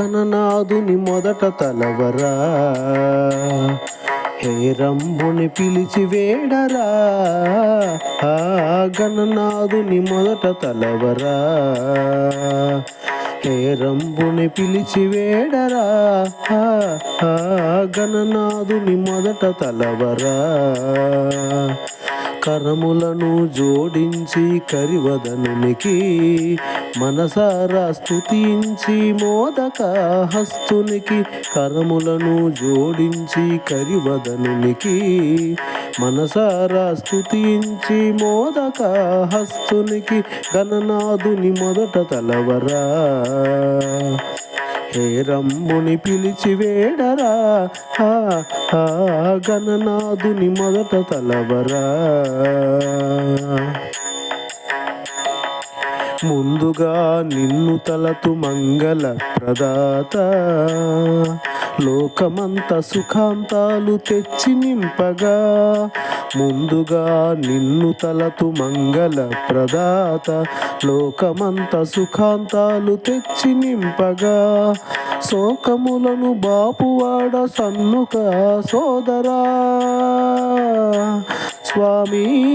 గణనాథుని మొదట తలవరా. హేరంబుని పిలిచి వేడరా. గణనాథుని మొదట తలవరా. హేరంబుని పిలిచి వేడరా. గణనాథుని మొదట తలవరా. కరములను జోడించి కరివదనునికి మనసారా స్థుతించి మోదక హస్తునికి కరములను జోడించి కరివదనునికి మనసారా స్థుతించి మోదక హస్తునికి గణనాథుని మొదట తలవరా. ఏ రమ్ముని పిలిచి వేడరా. గణనాథుని మొదట తలవరా. ముందుగా నిన్ను తలతు మంగళ ప్రదాత. లోకమంత సుఖాంతాలు తెచ్చి నింపగా. ముందుగా నిన్ను తలతు మంగళ ప్రదాత. లోకమంత సుఖాంతాలు తెచ్చి నింపగా. శోకములను బాపువాడ సన్నుక సోదరా. స్వామి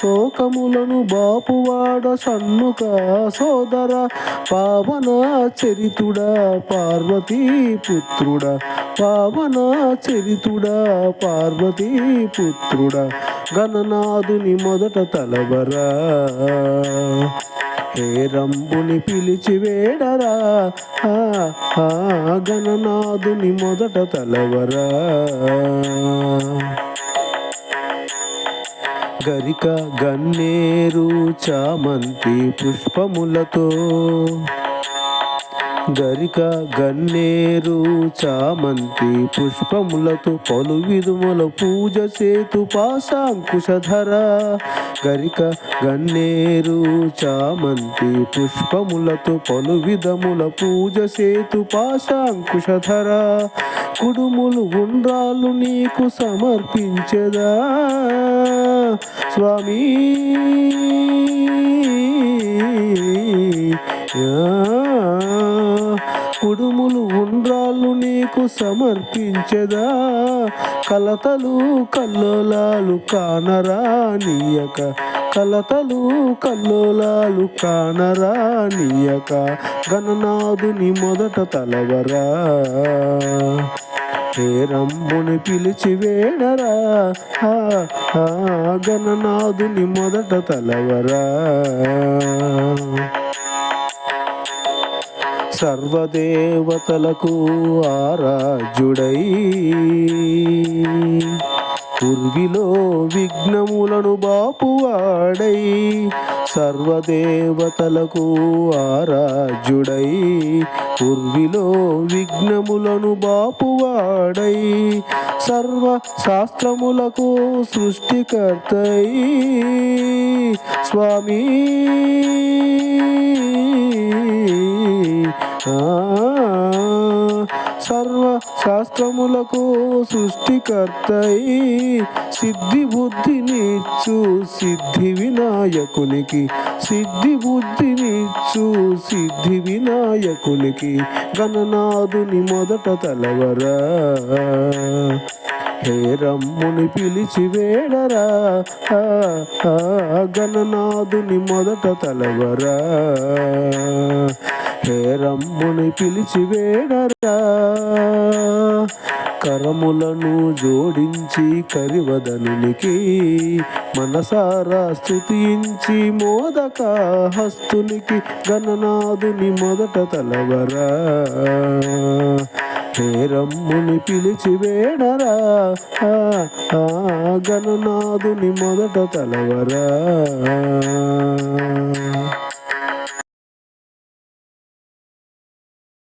శోకములను బాపువాడ సన్నుక సోదర పావన చరితుడా పార్వతీ పుత్రుడా పావన చరితుడా పార్వతీ పుత్రుడా గణనాథుని మొదట తలవరా. హే రంబుని పిలిచి వేడరా గణనాథుని మొదట తలవరా. గరిక గన్నేరు చామంతి పుష్పములతో. గరిక గన్నేరు చామంతి పుష్పములతో పలు విధుముల పూజ సేతు పాశాంకుశధర. గరిక గన్నేరు చామంతి పుష్పములతో పలు విధముల పూజ సేతు పాశాంకుశధర. కుడుములు ఉండ్రాలు నీకు సమర్పించదా. స్వామి. కుడుములు ఉండ్రాళ్ళు నీకు సమర్పించదా? కలతలు కల్లోలాలు కానరానియక కలతలు కల్లోలాలు కానరానియక గణనాథుని మొదట తలవరా. రమ్ముని పిలిచి వేడరా. గణనాథుని మొదట తలవరా. సర్వదేవతలకు ఆరాజుడై పూర్విలో విఘ్నములను బాపువాడై సర్వదేవతలకు ఆరాజుడై పూర్విలో విఘ్నములను బాపువాడై సర్వ శాస్త్రములకు సృష్టికర్తై స్వామి. ఆ. సర్వ శాస్త్రములకు సృష్టికర్తై సిద్ధి బుద్ధినిచ్చు సిద్ధి వినాయకునికి. సిద్ధి బుద్ధినిచ్చు సిద్ధి వినాయకునికి. గణనాథుని మొదట తలవరా. హే రమ్ముని పిలిచి వేడరా. గణనాథుని మొదట తలవరా. హే రమ్ముని పిలిచి వేడరా? కరములను జోడించి కరివదనునికి మనసారా స్థుతించి మోదక హస్తునికి గణనాథుని మొదట తలవరా? హే రమ్ముని పిలిచి వేడరా? ఆ, గణనాథుని మొదట తలవరా?